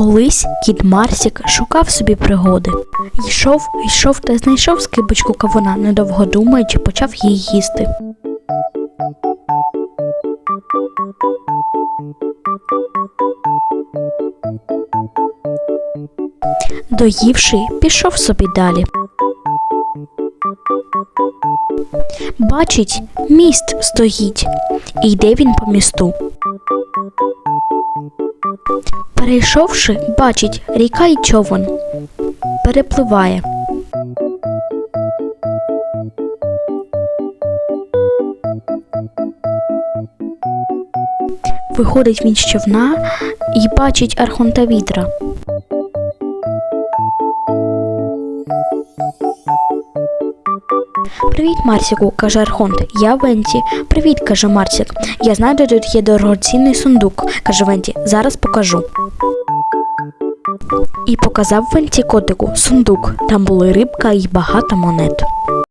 Колись кіт Марсік шукав собі пригоди. Йшов, йшов та знайшов скибочку кавуна, недовго думаючи, почав її їсти. Доївши, пішов собі далі. Бачить, міст стоїть, і йде він по місту. Перейшовши, бачить ріка й човен. Перепливає. Виходить він з човна і бачить архонта вітра. Привіт, Марсіку, каже Архонт. Я Венті. Привіт, каже Марсік. Я знаю, де тут є дорогоцінний сундук, каже Венті. Зараз покажу. І показав Венті котику сундук. Там були рибка і багато монет.